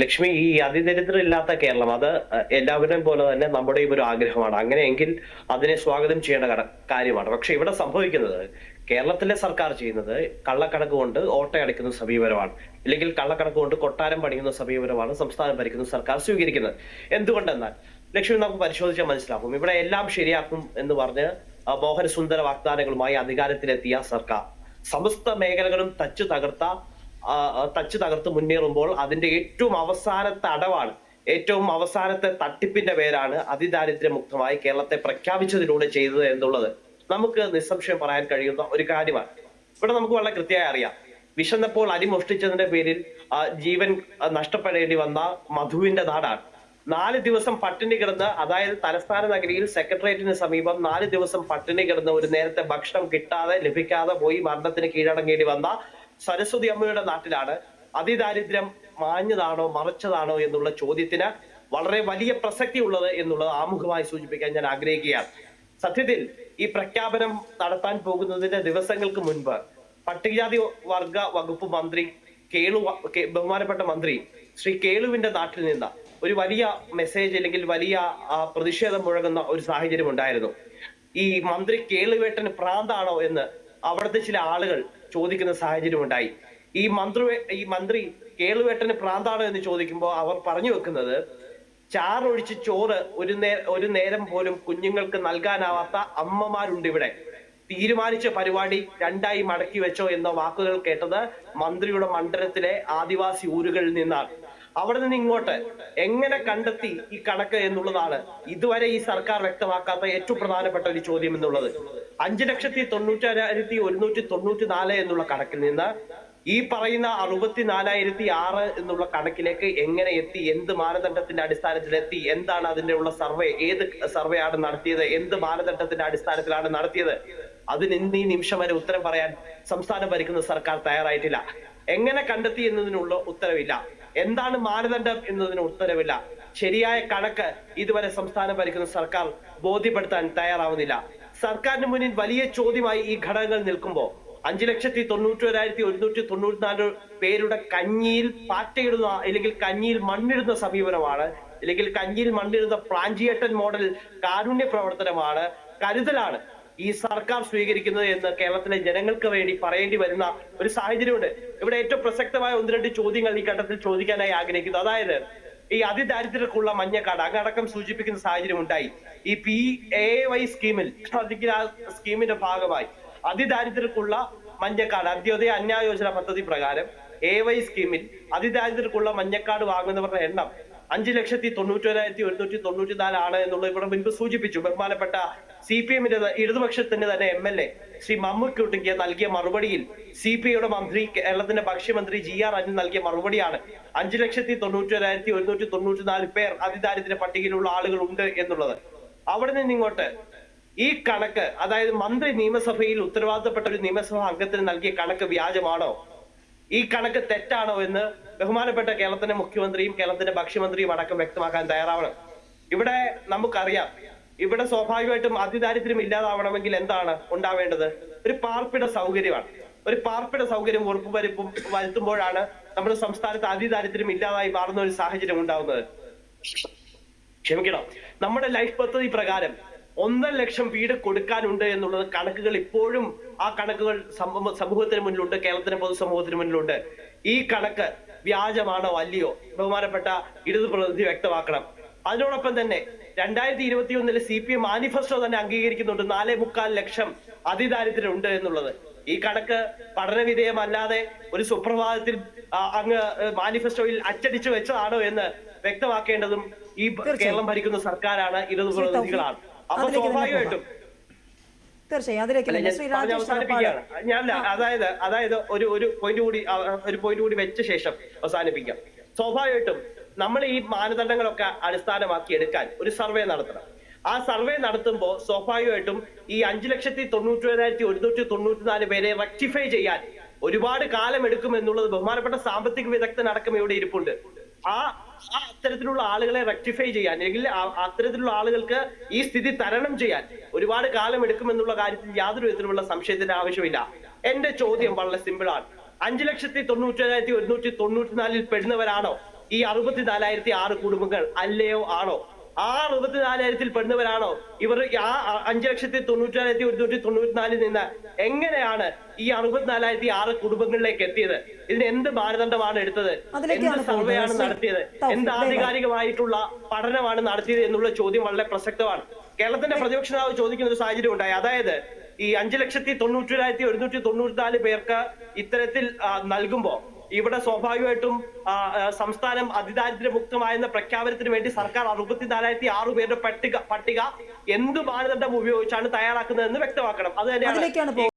ലക്ഷ്മി ഈ അതിദരിദ്രം ഇല്ലാത്ത കേരളം അത് എല്ലാവരെയും പോലെ തന്നെ നമ്മുടെയും ഒരു ആഗ്രഹമാണ്. അങ്ങനെയെങ്കിൽ അതിനെ സ്വാഗതം ചെയ്യേണ്ട കാര്യമാണ്. പക്ഷെ ഇവിടെ സംഭവിക്കുന്നത് കേരളത്തിലെ സർക്കാർ ചെയ്യുന്നത് കള്ളക്കണക്ക് കൊണ്ട് ഓട്ടയടിക്കുന്ന സമീപനമാണ്. ഇല്ലെങ്കിൽ കള്ളക്കണക്ക് കൊണ്ട് കൊട്ടാരം പണിയുന്ന സമീപനമാണ് സംസ്ഥാനം ഭരിക്കുന്ന സർക്കാർ സ്വീകരിക്കുന്നത്. എന്തുകൊണ്ടെന്നാൽ ലക്ഷ്മി നമുക്ക് പരിശോധിച്ചാൽ മനസ്സിലാക്കും ഇവിടെ എല്ലാം ശരിയാക്കും എന്ന് പറഞ്ഞ് മോഹനസുന്ദര വാഗ്ദാനങ്ങളുമായി അധികാരത്തിലെത്തിയ സർക്കാർ. സമസ്ത മേഖലകളും തച്ചു തകർത്ത തച്ചു തകർത്ത് മുന്നേറുമ്പോൾ അതിന്റെ ഏറ്റവും അവസാനത്തെ അടവാണ്. ഏറ്റവും അവസാനത്തെ തട്ടിപ്പിന്റെ പേരാണ് അതിദാരിദ്ര്യമുക്തമായി കേരളത്തെ പ്രഖ്യാപിച്ചതിലൂടെ ചെയ്തത് എന്നുള്ളത്. നമുക്ക് നിസ്സംശയം പറയാൻ കഴിയുന്ന ഒരു കാര്യമാണ്. ഇവിടെ നമുക്ക് വളരെ കൃത്യമായി അറിയാം. വിശന്നപ്പോൾ അരി മോഷ്ടിച്ചതിന്റെ പേരിൽ ജീവൻ നഷ്ടപ്പെടേണ്ടി വന്ന മധുവിന്റെ നാടാണ്. നാല് ദിവസം പട്ടിണി കിടന്ന് അതായത് തലസ്ഥാന നഗരിയിൽ സെക്രട്ടേറിയറ്റിന് സമീപം നാല് ദിവസം പട്ടിണി കിടന്ന് ഒരു നേരത്തെ ഭക്ഷണം കിട്ടാതെ ലഭിക്കാതെ പോയി മരണത്തിന് കീഴടങ്ങേണ്ടി വന്ന സരസ്വതി അമ്മയുടെ നാട്ടിലാണ്. അതിദാരിദ്ര്യം മാഞ്ഞതാണോ മറച്ചതാണോ എന്നുള്ള ചോദ്യത്തിന് വളരെ വലിയ പ്രസക്തി ഉള്ളത് എന്നുള്ളത് ആമുഖമായി സൂചിപ്പിക്കാൻ ഞാൻ ആഗ്രഹിക്കുകയാണ്. സത്യത്തിൽ ഈ പ്രഖ്യാപനം നടത്താൻ പോകുന്നതിന്റെ ദിവസങ്ങൾക്ക് മുൻപ് പട്ടികജാതി വർഗ വകുപ്പ് മന്ത്രി കേളു ബഹുമാനപ്പെട്ട മന്ത്രി ശ്രീ കേളുവിന്റെ നാട്ടിൽ നിന്ന് ഒരു വലിയ മെസ്സേജ് അല്ലെങ്കിൽ വലിയ പ്രതിഷേധം മുഴങ്ങുന്ന ഒരു സാഹചര്യം ഉണ്ടായിരുന്നു. ഈ മന്ത്രി കേളുവേട്ടന് പ്രാന്താണോ എന്ന് അവിടുത്തെ ചില ആളുകൾ ചോദിക്കുന്ന സാഹചര്യം ഉണ്ടായി. ഈ മന്ത്രി ഈ മന്ത്രി കേളുവേട്ടന് പ്രാന്താണ് എന്ന് ചോദിക്കുമ്പോൾ അവർ പറഞ്ഞു വെക്കുന്നത് ചാറൊഴിച്ച് ചോറ് ഒരു നേ ഒരു നേരം പോലും കുഞ്ഞുങ്ങൾക്ക് നൽകാനാവാത്ത അമ്മമാരുണ്ട് ഇവിടെ. തീരുമാനിച്ച പരിപാടി രണ്ടായി മടക്കി വെച്ചോ എന്ന വാക്കുകൾ കേട്ടത് മന്ത്രിയുടെ മണ്ഡലത്തിലെ ആദിവാസി ഊരുകളിൽ നിന്നാണ്. അവിടെ നിന്ന് ഇങ്ങോട്ട് എങ്ങനെ കണ്ടെത്തി ഈ കണക്ക് എന്നുള്ളതാണ് ഇതുവരെ ഈ സർക്കാർ വ്യക്തമാക്കാത്ത ഏറ്റവും പ്രധാനപ്പെട്ട ഒരു ചോദ്യം എന്നുള്ളത്. അഞ്ചു ലക്ഷത്തി തൊണ്ണൂറ്റായിരത്തി ഒരുന്നൂറ്റി തൊണ്ണൂറ്റി നാല് എന്നുള്ള കണക്കിൽ നിന്ന് ഈ പറയുന്ന അറുപത്തിനാലായിരത്തി ആറ് എന്നുള്ള കണക്കിലേക്ക് എങ്ങനെ എത്തി? എന്ത് മാനദണ്ഡത്തിന്റെ അടിസ്ഥാനത്തിൽ എത്തി എന്താണ് അതിന്റെ ഉള്ള സർവേ? ഏത് സർവേ ആണ് നടത്തിയത്? എന്ത് മാനദണ്ഡത്തിന്റെ അടിസ്ഥാനത്തിലാണ് നടത്തിയത്? അതിന് ഇന്ന് ഈ നിമിഷം വരെ ഉത്തരം പറയാൻ സംസ്ഥാനം ഭരിക്കുന്ന സർക്കാർ തയ്യാറായിട്ടില്ല. എങ്ങനെ കണ്ടെത്തി എന്നതിനുള്ള ഉത്തരവില്ല. എന്താണ് മാനദണ്ഡം എന്നതിന് ഉത്തരവില്ല. ശരിയായ കണക്ക് ഇതുവരെ സംസ്ഥാനം ഭരിക്കുന്ന സർക്കാർ ബോധ്യപ്പെടുത്താൻ തയ്യാറാവുന്നില്ല. സർക്കാരിന് മുന്നിൽ വലിയ ചോദ്യമായി ഈ ഘടകങ്ങൾ നിൽക്കുമ്പോൾ അഞ്ചു ലക്ഷത്തി തൊണ്ണൂറ്റോരായിരത്തി ഒരുന്നൂറ്റി തൊണ്ണൂറ്റിനാല് പേരുടെ കഞ്ഞിയിൽ പാറ്റയിടുന്ന അല്ലെങ്കിൽ കഞ്ഞിയിൽ മണ്ണിടുന്ന സമീപനമാണ്. അല്ലെങ്കിൽ കഞ്ഞിയിൽ മണ്ണിടുന്ന പ്രാഞ്ചിയേട്ടൻ മോഡൽ കാരുണ്യ പ്രവർത്തനമാണ്. കരുതലാണ് ഈ സർക്കാർ സ്വീകരിക്കുന്നത് എന്ന് കേരളത്തിലെ ജനങ്ങൾക്ക് വേണ്ടി പറയേണ്ടി വരുന്ന ഒരു സാഹചര്യമുണ്ട്. ഇവിടെ ഏറ്റവും പ്രസക്തമായ ഒന്ന് രണ്ട് ചോദ്യങ്ങൾ ഈ ഘട്ടത്തിൽ ചോദിക്കാനായി ആഗ്രഹിക്കുന്നു. അതായത് ഈ അതിദാരിദ്ര്യർക്കുള്ള മഞ്ഞക്കാട് അങ്ങടക്കം സൂചിപ്പിക്കുന്ന സാഹചര്യം ഉണ്ടായി. ഈ പി എ വൈ സ്കീമിൽ അല്ലെങ്കിൽ ആ സ്കീമിന്റെ ഭാഗമായി അതിദാരിദ്ര്യർക്കുള്ള മഞ്ഞക്കാട് അന്ത്യോദയ അന്യായോജന പദ്ധതി പ്രകാരം എ വൈ സ്കീമിൽ അതിദാരിദ്ര്യർക്കുള്ള മഞ്ഞക്കാട് വാങ്ങുന്നവരുടെ എണ്ണം അഞ്ചു ലക്ഷത്തി തൊണ്ണൂറ്റൊരായിരത്തി ഒരുന്നൂറ്റി തൊണ്ണൂറ്റി നാലാണ് എന്നുള്ളത് ഇവിടെ മുൻപ് സൂചിപ്പിച്ചു. ബഹുമാനപ്പെട്ട സി പി എമ്മിന്റെ ഇടതുപക്ഷത്തിന്റെ തന്നെ എം എൽ എ ശ്രീ മമ്മൂക്കുട്ടിക്ക് നൽകിയ മറുപടിയിൽ സി പി ഐയുടെ മന്ത്രി കേരളത്തിന്റെ ഭക്ഷ്യമന്ത്രി ജി ആർ അനിൽ നൽകിയ മറുപടിയാണ്. അഞ്ചു ലക്ഷത്തി തൊണ്ണൂറ്റൊരായിരത്തി ഒരുന്നൂറ്റി തൊണ്ണൂറ്റി നാല് പേർ അതിദാരിദ്ര്യ പട്ടികയിലുള്ള ആളുകൾ ഉണ്ട് എന്നുള്ളത്. അവിടെ നിന്ന് ഇങ്ങോട്ട് ഈ കണക്ക് അതായത് മന്ത്രി നിയമസഭയിൽ ഉത്തരവാദിത്തപ്പെട്ട ഒരു നിയമസഭാ അംഗത്തിന് നൽകിയ കണക്ക് വ്യാജമാണോ? ഈ കണക്ക് തെറ്റാണോ എന്ന് ബഹുമാനപ്പെട്ട കേരളത്തിന്റെ മുഖ്യമന്ത്രിയും കേരളത്തിന്റെ ഭക്ഷ്യമന്ത്രിയും അടക്കം വ്യക്തമാക്കാൻ തയ്യാറാവണം. ഇവിടെ നമുക്കറിയാം ഇവിടെ സ്വാഭാവികമായിട്ടും അതിദാരിദ്ര്യം ഇല്ലാതാവണമെങ്കിൽ എന്താണ് ഉണ്ടാവേണ്ടത്? ഒരു പാർപ്പിട സൗകര്യമാണ്. ഒരു പാർപ്പിട സൗകര്യം ഉറപ്പുവരുപ്പും വരുത്തുമ്പോഴാണ് നമ്മുടെ സംസ്ഥാനത്ത് അതിദാരിദ്ര്യം ഇല്ലാതായി മാറുന്ന ഒരു സാഹചര്യം ഉണ്ടാവുന്നത്. ക്ഷമിക്കണം. നമ്മുടെ ലൈഫ് പദ്ധതി പ്രകാരം ഒന്നര ലക്ഷം വീട് കൊടുക്കാനുണ്ട് എന്നുള്ളത് കണക്കുകൾ ഇപ്പോഴും ആ കണക്കുകൾ സമൂഹ- സമൂഹത്തിന് മുന്നിലുണ്ട് കേരളത്തിന്റെ പൊതുസമൂഹത്തിന് മുന്നിലുണ്ട്. ഈ കണക്ക് വ്യാജമാണോ അല്ലയോ? ബഹുമാനപ്പെട്ട ഇടതു പ്രതിനിധി വ്യക്തമാക്കണം. അതിനോടൊപ്പം തന്നെ രണ്ടായിരത്തി ഇരുപത്തി ഒന്നിലെ സി പി എം മാനിഫെസ്റ്റോ തന്നെ അംഗീകരിക്കുന്നുണ്ട്. നാലേ മുക്കാൽ ലക്ഷം അതിദാരിദ്ര്യം ഉണ്ട് എന്നുള്ളത്. ഈ കണക്ക് പഠനവിധേയമല്ലാതെ ഒരു സുപ്രഭാതത്തിൽ അങ്ങ് മാനിഫെസ്റ്റോയിൽ അച്ചടിച്ചു വെച്ചതാണോ എന്ന് വ്യക്തമാക്കേണ്ടതും ഈ. കേരളം ഭരിക്കുന്ന സർക്കാരാണ് ഇടതു പ്രതിനിധികളാണ്. അപ്പൊ സ്വാഭാവികമായിട്ടും തീർച്ചയായും അതിലേക്ക് ഞാൻ ശ്രീ രാജേഷ് ഞാൻ അതായത് അതായത് ഒരു ഒരു പോയിന്റ് കൂടി ഒരു പോയിന്റ് കൂടി വെച്ച ശേഷം അവസാനിപ്പിക്കാം. സ്വാഭാവികമായിട്ടും നമ്മൾ ഈ മാനദണ്ഡങ്ങളൊക്കെ അടിസ്ഥാനമാക്കി എടുക്കാൻ ഒരു സർവേ നടത്തണം. ആ സർവേ നടത്തുമ്പോൾ സ്വാഭാവികമായിട്ടും ഈ അഞ്ചു ലക്ഷത്തി തൊണ്ണൂറ്റി ഏഴായിരത്തി ഒരുന്നൂറ്റി തൊണ്ണൂറ്റി നാല് പേരെ റെക്ടിഫൈ ചെയ്യാൻ ഒരുപാട് കാലം എടുക്കും എന്നുള്ളത് ബഹുമാനപ്പെട്ട സാമ്പത്തിക വിദഗ്ധനടക്കം ഇവിടെ ഇരിപ്പുണ്ട്. ആ ആ അത്തരത്തിലുള്ള ആളുകളെ റെക്ടിഫൈ ചെയ്യാൻ അല്ലെങ്കിൽ അത്തരത്തിലുള്ള ആളുകൾക്ക് ഈ സ്ഥിതി തരണം ചെയ്യാൻ ഒരുപാട് കാലം എടുക്കുമെന്നുള്ള കാര്യത്തിൽ യാതൊരു വിധത്തിലുള്ള സംശയത്തിന്റെ ആവശ്യമില്ല. എന്റെ ചോദ്യം വളരെ സിമ്പിൾ ആണ്. അഞ്ചു ലക്ഷത്തി തൊണ്ണൂറ്റി ഒരുന്നൂറ്റി തൊണ്ണൂറ്റി നാലിൽ പെടുന്നവരാണോ? ഈ അറുപത്തിനാലായിരത്തി ആറ് കുടുംബങ്ങൾ അല്ലയോ ആണോ? ആ അറുപത്തി നാലായിരത്തിൽ പെടുന്നവരാണോ? ഇവർ ആ അഞ്ചു ലക്ഷത്തി തൊണ്ണൂറ്റായിരത്തി ഒരുന്നൂറ്റി തൊണ്ണൂറ്റിനാലിൽ നിന്ന് എങ്ങനെയാണ് ഈ അറുപത്തിനാലായിരത്തി ആറ് കുടുംബങ്ങളിലേക്ക് എത്തിയത്? ഇതിന് എന്ത് മാനദണ്ഡമാണ് എടുത്തത്? എന്ത് സർവേയാണ്. നടത്തിയത്? എന്ത് ആധികാരികമായിട്ടുള്ള പഠനമാണ് നടത്തിയത് എന്നുള്ള ചോദ്യം വളരെ പ്രസക്തമാണ്. കേരളത്തിന്റെ പ്രതിപക്ഷ നേതാവ് ചോദിക്കുന്ന ഒരു സാഹചര്യം ഉണ്ടായി. അതായത് ഈ അഞ്ചു ലക്ഷത്തി തൊണ്ണൂറ്റിരായിരത്തി ഒരുന്നൂറ്റി തൊണ്ണൂറ്റിനാല് പേർക്ക് ഇത്തരത്തിൽ നൽകുമ്പോൾ നൽകുമ്പോ ഇവിടെ സ്വാഭാവികമായിട്ടും സംസ്ഥാനം അതിദാരിദ്ര്യ മുക്തമായെന്ന പ്രഖ്യാപനത്തിന് വേണ്ടി സർക്കാർ അറുപത്തിനാലായിരത്തി ആറ് പേരുടെ പട്ടിക പട്ടിക എന്ത് മാനദണ്ഡം ഉപയോഗിച്ചാണ് തയ്യാറാക്കുന്നതെന്ന് വ്യക്തമാക്കണം. അത് തന്നെയാണ്